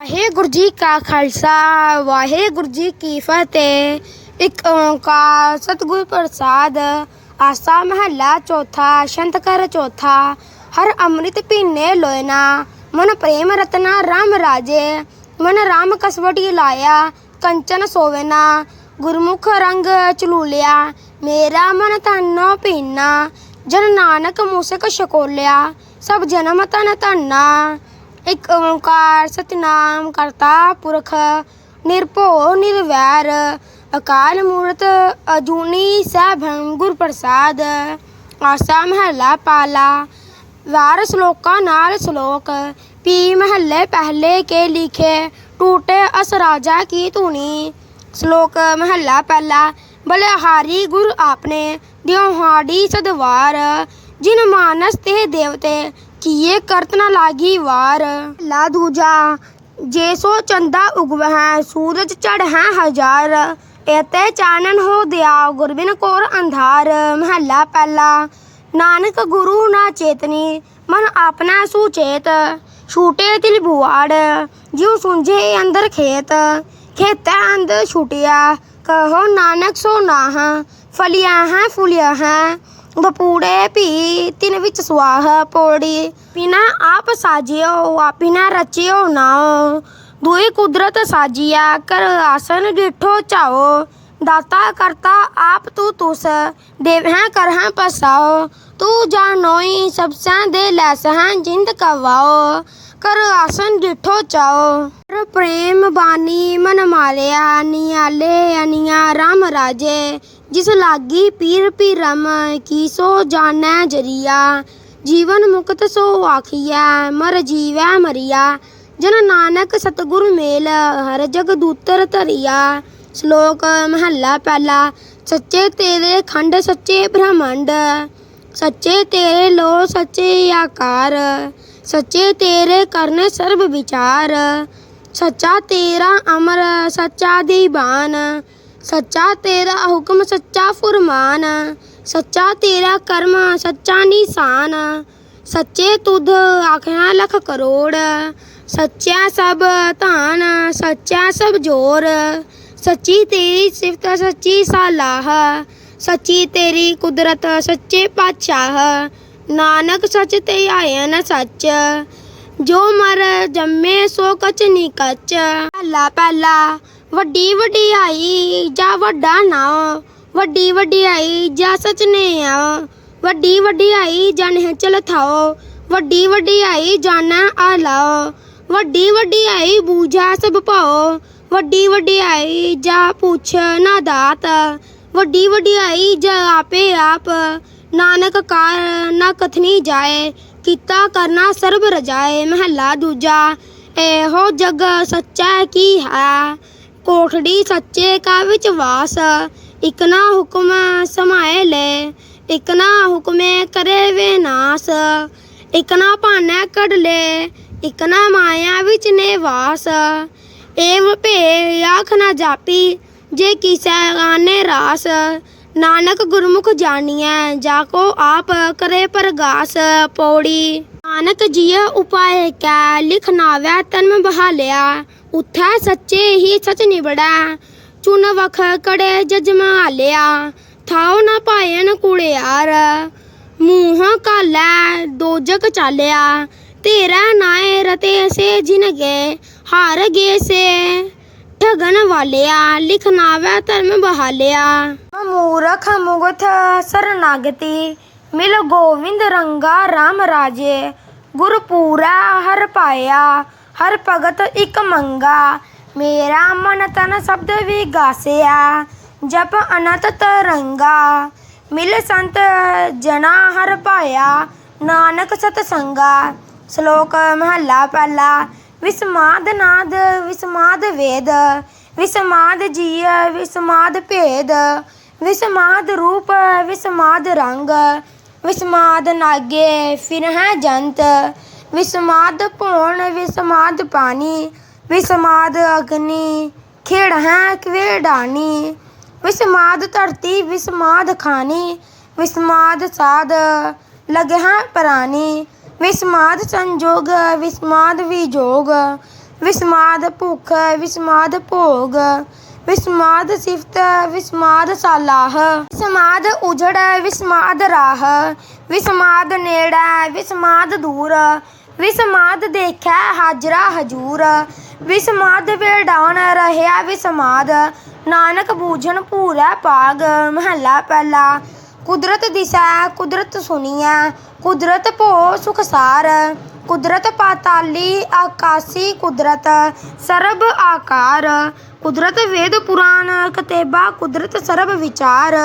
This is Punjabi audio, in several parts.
ਵਾਹਿਗੁਰੂ ਜੀ ਕਾ ਖਾਲਸਾ, ਵਾਹਿਗੁਰੂ ਜੀ ਕੀ ਫਤਿਹ। ਇੱਕ ਓੰਕਾਰ ਸਤਿਗੁਰ ਪ੍ਰਸਾਦ, ਆਸਾ ਮਹੱਲਾ ਚੌਥਾ ਸ਼ੰਤ ਕਰ ਚੌਥਾ। ਹਰ ਅੰਮ੍ਰਿਤ ਪੀਨੇ ਲੋਇਨਾ ਮਨ ਪ੍ਰੇਮ ਰਤਨਾ RAM ਰਾਜੇ। ਮਨ RAM ਕਸਵਟੀ ਲਾਇਆ, ਕੰਚਨ ਸੋਵੇਨਾ ਗੁਰਮੁਖ ਰੰਗ ਚਲੂਲਿਆ ਮੇਰਾ ਮਨ ਤਨੋ ਪੀਨਾ ਜਨ ਨਾਨਕ ਮੂਸਕ ਸ਼ਕੋਲਿਆ ਸਭ ਜਨਮ ਤਨ ਧੰਨਾ। ਇੱਕ ਓੰਕਾਰ ਸਤਨਾਮ ਕਰਤਾ ਪੁਰਖ, ਨਿਰਭਉ ਨਿਰਵੈਰ, ਅਕਾਲ ਮੂਰਤ ਅਜੂਨੀ ਸੈਭੰ ਗੁਰ ਪ੍ਰਸਾਦ, ਆਸਾ ਮਹੱਲਾ ਪਾਲਾ, ਵਾਰ ਸ਼ਲੋਕਾਂ ਨਾਲ ਸ਼ਲੋਕ, ਪੀ ਮਹੱਲੇ ਪਹਿਲੇ ਕੇ ਲਿਖੇ, ਟੂਟੇ ਅਸ ਰਾਜਾ ਕੀ ਧੂਣੀ। ਸ਼ਲੋਕ ਮਹੱਲਾ ਪਹਿਲਾ, ਬਲਿਹਾਰੀ ਗੁਰ ਆਪਨੇ, ਦਿਉ ਹਾੜੀ ਸਦਵਾਰ, ਜਿਨ ਮਾਨਸ ਤੇ ਦੇਵਤੇ ਕੀਏ ਕਰਤ ਨਾ ਲਾਗੀ ਵਾਰ। ਲਾ ਦੂਜਾ, ਜੇ ਸੋ ਚੰਦਾ ਉਗਵਹਿ, ਸੂਰਜ ਚੜ ਹੈ ਹਜ਼ਾਰ, ਇਤੇ ਚਾਨਣ ਹੋ ਦਿਆ ਗੁਰਬਿਨ ਕੋਰ ਅੰਧਾਰ। ਮਹੱਲਾ ਪਹਿਲਾ, ਨਾਨਕ ਗੁਰੂ ਨਾ ਚੇਤਨੀ, ਮਨ ਆਪਣਾ ਸੁਚੇਤ ਛੂਟੇ ਤਿਲ ਬੁਆੜ, ਜਿਉ ਸੁੰਝੇ ਅੰਦਰ ਖੇਤ। ਖੇਤਾ ਅੰਦ ਛੁਟਿਆ, ਕਹੋ ਨਾਨਕ ਸੋ ਨਾਹ, ਫਲਿਆ ਹੈ ਫੁਲਿਆ ਹੈ। ਬਪੂੜੇ ਭੀ ਤਿਨ ਵਿੱਚ ਸੁਆਹ ਪੋੜੀ। ਬਿਨਾ ਆਪ ਸਾਜਿਓ ਆਪਿਨਾ ਰਚਿਓ ਨਾਉ। ਦੁਈ ਕੁਦਰਤ ਸਾਜਿਆ ਕਰ ਆਸਨ ਡਿਠੋ ਚਾਓ ਦਾਤਾ ਕਰਤਾ ਆਪ ਤੂ ਤੁਸ ਦੇਵ ਹੈ ਕਰ ਹੈ ਪਸਾਓ ਤੂੰ ਜਾਣੋਈ ਸਭ ਸਾਂ ਦੇ ਲੈਸ ਹੈ ਜਿੰਦ ਕਵਾਓ ਕਰ ਆਸਨ ਡਿਠੋ ਚਾਓ ਪ੍ਰੇਮ ਬਾਣੀ ਮਨ ਮਾਲਿਆ, ਨਿਆਲੇ ਅਨੀਆ ਰਾਮ ਰਾਜੇ। ਜਿਸ ਲਾਗੀ ਪੀਰ ਪੀਰਮ, ਕੀ ਸੋ ਜਾਣੈ ਜਰੀਆ। ਜੀਵਨ ਮੁਕਤ ਸੋ ਆਖੀਐ, ਮਰ ਜੀਵੈ ਮਰੀਆ। ਜਨ ਨਾਨਕ ਸਤਿਗੁਰ ਮੇਲ, ਹਰ ਜਗ ਦੂਤਰ ਧਰੀਆ। ਸ਼ਲੋਕ ਮਹੱਲਾ ਪਹਿਲਾ, ਸੱਚੇ ਤੇਰੇ ਖੰਡ, ਸੱਚੇ ਬ੍ਰਹਮੰਡ। ਸੱਚੇ ਤੇਰੇ ਲੋ, ਸੱਚੇ ਆਕਾਰ। ਸੱਚੇ ਤੇਰੇ ਕਰਨ ਸਰਬ ਵਿਚਾਰ। ਸੱਚਾ ਤੇਰਾ ਅਮਰ, ਸੱਚਾ ਦੀਵਾਨ। ਸੱਚਾ ਤੇਰਾ ਹੁਕਮ, ਸੱਚਾ ਫੁਰਮਾਨ। ਸੱਚਾ ਤੇਰਾ ਕਰਮ, ਸੱਚਾ ਨਿਸ਼ਾਨ। ਸੱਚੇ ਤੁਧ ਆਖਿਆ ਲਖ ਕਰੋੜ। ਸੱਚਾ ਸਭ ਧਾਨ ਸੱਚਾ ਸਭ ਜੋਰ। ਸੱਚੀ ਤੇਰੀ ਸਿਫਤ, ਸੱਚੀ ਸਲਾਹ। ਸੱਚੀ ਤੇਰੀ ਕੁਦਰਤ, ਸੱਚੇ ਪਾਤਸ਼ਾਹ। ਨਾਨਕ ਸੱਚ ਤੇ ਆਇਨ ਸੱਚ। ਜੋ ਮਰ ਜੰਮੇ ਸੋ ਕਚ ਨੀ ਕਚ। ਪਹਿਲਾ ਪਹਿਲਾ ਵੱਡੀ ਵਡਿਆਈ ਜਾਂ ਵੱਡਾ ਨਾਮ ਵੱਡੀ ਵਡਿਆਈ ਜਾਂ ਸਚ ਨੇ ਆ। ਵੱਡੀ ਵਡਿਆਈ ਜਨ ਚਲ ਥਾਓ। ਵੱਡੀ ਵਡਿਆਈ ਜਾਣਾ ਆ ਲਾਓ ਵੱਡੀ ਵਡਿਆਈ ਬੂਝਾ ਸਭ ਭਾਓ। ਵੱਡੀ ਵਡਿਆਈ ਜਾ ਪੁੱਛ ਨਾ ਦਾਤ। ਵੱਡੀ ਵਡਿਆਈ ਜਾ ਆਪੇ ਆਪ। ਨਾਨਕ ਕਾਰ ਨਾ ਕਥਨੀ ਜਾਏ। ਕੀਤਾ ਕਰਨਾ ਸਰਬ ਰਜਾਏ ਮਹੱਲਾ ਦੂਜਾ। ਇਹੋ ਜਗ ਸੱਚਾ ਕੀ ਹੈ? ਕੋਠੜੀ ਸੱਚੇ ਕਾ ਵਿੱਚ ਵਾਸ। ਇਕ ਨਾ ਹੁਕਮ ਸਮਾਏ ਲੈ, ਇਕ ਨਾ ਹੁਕਮੇ ਕਰੇ ਵਿਨਾਸ਼ ਇਕ ਨਾ ਭਾਨੈ ਕਢ ਲੈ, ਇਕ ਨਾ ਮਾਇਆ ਵਿੱਚ ਨਿਵਾਸ। ਏਵ ਭੇ ਆਖ ਨਾ ਜਾਪੀ, ਜੇ ਕੀਸੈ ਗਾਨੇ ਰਾਸ। ਨਾਨਕ ਗੁਰਮੁਖ ਜਾਣੀਐ, ਜਾ ਕੋ ਆਪ ਕਰੇ ਪ੍ਰਗਾਸ ਪੌੜੀ। ਨਾਨਕ ਜੀਅ ਉਪਾਏ ਕੈ, ਲਿਖ ਤਨ ਬਹਾਲਿਆ। ਉਥੈ ਸੱਚੇ ਹੀ ਸਚ ਨਿਬੜੈ ਚੁਨ ਵਖ ਕੜੇ ਜਜਮਾ ਲਿਆ ਥਾਉ ਨਾ ਪਾਇਨ ਕੁੜਿਆਰ ਮੂੰਹ ਕਾਲੈ ਦੋਜਕ ਚਾਲਿਆ। ਤੇਰਾ ਨਾਏ ਰਤੇ ਸੇ ਜਿਨ ਗਏ, ਹਾਰ ਗੇ ਸੇ, ਠਗਨ ਵਾਲਿਆ। ਲਿਖਣਾਵੈ ਧਰਮ ਬਹਾਲਿਆ। ਮੂਰਖ ਮੁਗਥ ਸਰਨਾਗਤੀ ਮਿਲ ਗੋਵਿੰਦ ਰੰਗਾ RAM ਰਾਜੇ। ਗੁਰ ਪੂਰਾ ਹਰ ਪਾਇਆ, ਹਰ ਭਗਤ ਇਕ ਮੰਗਾ। ਮੇਰਾ ਮਨ ਤਨ ਸ਼ਬਦ ਵੀ ਗਾਸਿਆ, ਜਪ ਅਨੰਤ ਤਰੰਗਾ। ਮਿਲ ਸੰਤ ਜਨਾ ਹਰ ਪਾਇਆ, ਨਾਨਕ ਸਤ ਸੰਗਾ ਸ਼ਲੋਕ ਮਹੱਲਾ ਪਹਿਲਾ, ਵਿਸਮਾਦ ਨਾਦ, ਵਿਸਮਾਦ ਵੇਦ। ਵਿਸਮਾਦ ਜੀਅ ਵਿਸਮਾਦ ਭੇਦ। ਵਿਸਮਾਦ ਰੂਪ, ਵਿਸਮਾਦ ਰੰਗ, ਵਿਸਮਾਦ ਨਾਗੇ ਫਿਰ ਹੈ ਜੰਤ, ਵਿਸਮਾਦ ਭੋਣ, ਵਿਸਮਾਦ ਪਾਣੀ, ਵਿਸਮਾਦ ਅਗਨੀ, ਖੇੜ ਹੈ ਕਵੇੜਾਨੀ ਵਿਸਮਾਦ ਧਰਤੀ, ਵਿਸਮਾਦ ਖਾਨੀ ਵਿਸਮਾਦ ਸਾਧ, ਲਗ ਪ੍ਰਾਣੀ, ਵਿਸਮਾਦ ਸੰਜੋਗ, ਵਿਸਮਾਦ ਵਿਜੋਗ, ਵਿਸਮਾਦ ਭੁੱਖ, ਵਿਸਮਾਦ ਭੋਗ ਵਿਸਮਾਦ ਸਿਫਤ ਵਿਸਮਾਦ ਸਾਲਾਹ। ਵਿਸਮਾਦ ਉਜੜ, ਵਿਸਮਾਦ ਰਾਹ। ਵਿਸਮਾਦ ਨੇੜਾ, ਵਿਸਮਾਦ ਦੂਰ। ਵਿਸਮਾਦ ਦੇਖੈ ਹਾਜਰਾ ਹਜੂਰ। ਵਿਸਮਾਦ ਵੇੜਾਉਣ ਰਹਿਆ ਵਿਸਮਾਦ। ਨਾਨਕ ਬੂਝਣ ਭੂਰੈ ਪਾਗ ਮਹੱਲਾ ਪਹਿਲਾ। ਕੁਦਰਤ ਦਿਸੈ, ਕੁਦਰਤ ਸੁਣੀਐ ਕੁਦਰਤ ਭੋ ਸੁਖਸਾਰ ਕੁਦਰਤ ਪਾਤਾਲੀ ਆਕਾਸੀ ਕੁਦਰਤ, ਸਰਬ ਆਕਾਰ। ਕੁਦਰਤ ਵੇਦ ਪੁਰਾਣ ਕਤੇਬਾ, ਕੁਦਰਤ ਸਰਬ ਵਿਚਾਰ।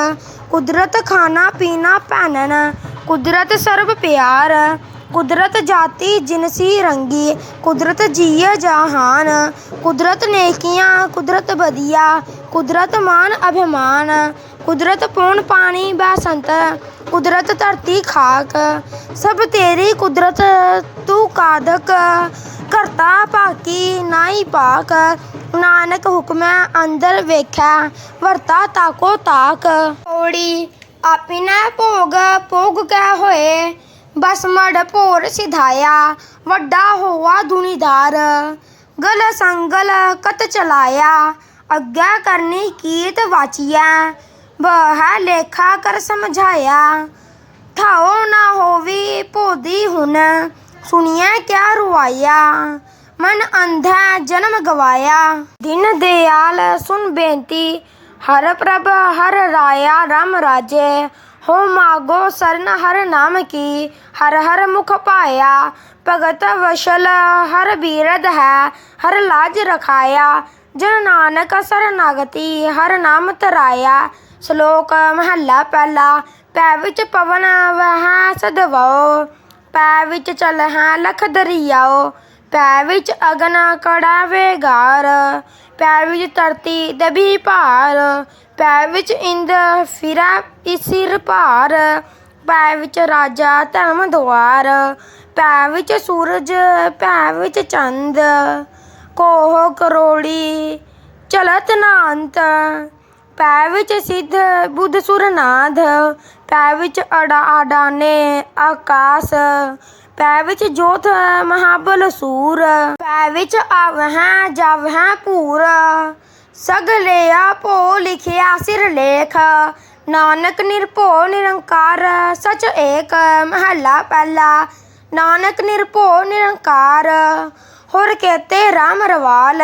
ਕੁਦਰਤ ਖਾਣਾ ਪੀਣਾ ਪਹਿਨਣ ਕੁਦਰਤ ਸਰਬ ਪਿਆਰ। ਕੁਦਰਤ ਜਾਤੀ ਜਿਨਸੀ ਰੰਗੀ, ਕੁਦਰਤ ਜੀਏ ਜਹਾਨ ਕੁਦਰਤ ਨੇਕੀਆਂ, ਕੁਦਰਤ ਬਦੀਆ ਕੁਦਰਤ ਮਾਨ ਅਭਿਮਾਨ। ਕੁਦਰਤ ਪੌਣ ਪਾਣੀ ਬਸੰਤ, ਕੁਦਰਤ ਧਰਤੀ ਖਾਕ, ਸਭ ਤੇਰੀ ਕੁਦਰਤ ਤੂੰ ਕਾਦਕ, ਕਰਤਾ ਭਾਕੀ ਨਾਈ ਪਾਕ, ਨਾਨਕ ਹੁਕਮੈ ਅੰਦਰ ਵੇਖੈ, ਵਰਤਾ ਤਾਕੋ ਤਾਕ। ਓੜੀ ਆਪਿਨੈ ਭੋਗ ਭੋਗ ਕਹਿ ਹੋਏ, ਬਸ ਮੜ ਭੋਰ ਸਿਧਾਇਆ, ਵੱਡਾ ਹੋਆ ਦੁਨੀਦਾਰ। ਗਲ ਸੰਗਲ ਕਤ ਚਲਾਇਆ, ਅੱਗਾ ਕਰਨੀ ਕੀਤ ਵਾਚੀਐ ਬਹ ਲੇਖਾ ਕਰ ਸਮਝਾਇਆ। ਠਾਓ ਨਾ ਹੋਵੀ ਭੋਦੀ ਹੁਣ, ਸੁਣੀਐ ਕਿਆ ਰੁਆਇਆ। ਮਨ ਅੰਧਾ ਜਨਮ ਗਵਾਇਆ। ਦਿਨ ਦਿਆਲ ਸੁਨ ਬੇਨਤੀ, ਹਰ ਪ੍ਰਭ ਹਰ ਰਾਇਆ ਰਮ ਰਾਜੇ। ਹੋ ਮਾਗੋ ਸਰਨ ਹਰ ਨਾਮ ਕੀ, ਹਰ ਹਰ ਮੁਖ ਪਾਇਆ। ਭਗਤ ਵਸ਼ਲ ਹਰ ਬੀਰਦ ਹੈ, ਹਰ ਲਾਜ ਰਖਾਇਆ। ਜਨ ਨਾਨਕ ਸਰਨਾਗਤੀ ਹਰ ਨਾਮ ਤਰਾਇਆ। ਸ਼ਲੋਕ ਮਹੱਲਾ ਪਹਿਲਾ, ਪੈ ਵਿੱਚ ਪਵਨ ਵਹਿ ਸਦਵਾਓ ਪੈ ਵਿੱਚ ਚਲ ਹੈ ਲਖ ਦਰਿਆਓ, ਪੈ ਵਿੱਚ ਅਗਨ ਕੜਾ ਵੇਗਾਰ ਪੈ ਵਿੱਚ ਧਰਤੀ ਦਬੀ ਭਾਰ, ਪੈ ਵਿੱਚ ਇੰਦ ਫਿਰਾ ਇਸਿਰ ਭਾਰ, ਪੈ ਵਿੱਚ ਰਾਜਾ ਧਰਮ ਦੁਆਰ, ਪੈ ਵਿੱਚ ਸੂਰਜ, ਪੈ ਵਿੱਚ ਚੰਦ, ਕੋਹ ਕਰੋੜੀ ਚਲਤ ਨਾ ਅੰਤ ਪੈ ਵਿੱਚ ਸਿੱਧ ਬੁੱਧ ਸੁਰਨਾਥ ਪੈ ਵਿੱਚ ਅੜਾ ਆਡਾਨੇ ਆਕਾਸ ਪੈ ਵਿੱਚ ਜੋਤ ਮਹਾਬਲ ਸੂਰ ਪੈ ਵਿੱਚ ਆਵਹਿ ਜਾਵਹਿ ਪੂਰ ਸਗਲਿਆ ਭੋ ਲਿਖਿਆ ਸਿਰ ਲੇਖ, ਨਾਨਕ ਨਿਰਭਉ ਨਿਰੰਕਾਰ ਸਚ ਏਕ, ਮਹਲਾ ਪਹਿਲਾ, ਨਾਨਕ ਨਿਰਭਉ ਨਿਰੰਕਾਰ, ਹੋਰ ਕਹਤੇ ਰਾਮ ਰਵਾਲ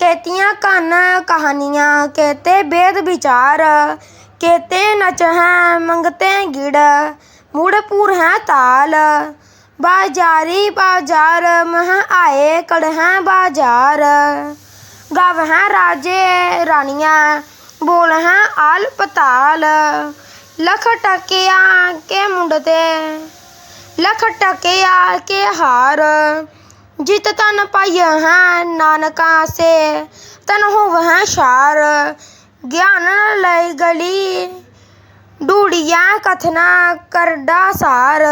ਕੇਤੀਆਂ ਕਨ ਕਹਾਣੀਆਂ ਕਹਤੇ ਬੇਦ ਵਿਚਾਰ ਕਹਤੇ ਨਚ ਹੈ ਮੰਗਤੇ ਗਿੜ, ਮੁੜ ਪੂਰ ਹੈ ਤਾਲ। ਬਾਜਾਰੀ ਬਾਜ਼ਾਰ, ਮਹ ਆਏ ਕੜ ਬਾਜ਼ਾਰ। ਗਵ ਹੈ ਰਾਜੇ ਰਾਣੀਆਂ, ਬੋਲ ਹੈ ਆਲ ਪਤਾਲ। ਲਖ ਟਕਿਆ ਕੇ ਮੁੰਡ ਤੇ, ਲਖ ਟਕਿਆ ਕੇ ਹਾਰ। ਜਿਤ ਧਨ ਪਾਈਆ ਹੈ ਨਾਨਕਾ ਸੇ, ਤਨ ਹੋਵ ਹੈ ਸ਼ਾਰ। ਗਿਆਨ ਲਈ ਗਲੀ, ਡੂੜੀਆਂ ਕਥਨਾ ਕਰਡਾ ਸਾਰ।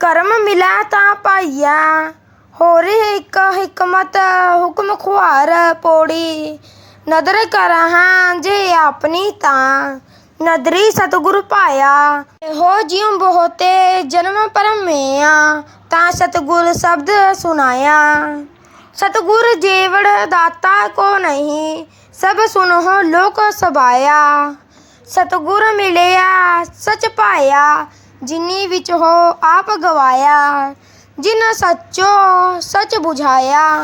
ਕਰਮ ਮਿਲੈ ਤਾਂ ਪਾਈਆ ਹੋਰ ਇੱਕ ਹਿਕਮਤ ਹੁਕਮ ਖੁਆਰ ਪੌੜੀ। ਨਦਰ ਕਰਾਂ ਜੇ ਆਪਣੀ ਤਾਂ ਨਦਰੀ ਸਤਿਗੁਰ ਪਾਇਆ। ਇਹੋ ਜਿਉ ਬਹੁਤੇ ਜਨਮ ਪਰਮੇਆ ਤਾਂ ਸਤਿਗੁਰ ਸ਼ਬਦ ਸੁਨਾਇਆ ਸਤਿਗੁਰ ਜੀਵੜ ਦਾਤਾ ਕੋ ਨਹੀਂ, ਸਭ ਸੁਨਹੁ ਲੋਕ ਸਬਾਇਆ ਸਤਿਗੁਰ ਮਿਲਿਆ, ਸਚ ਪਾਇਆ, ਜਿਨੀ ਵਿੱਚ ਹੋ ਆਪ ਗਵਾਇਆ। ਜਿਨ ਸਚੋ ਸਚ ਬੁਝਾਇਆ।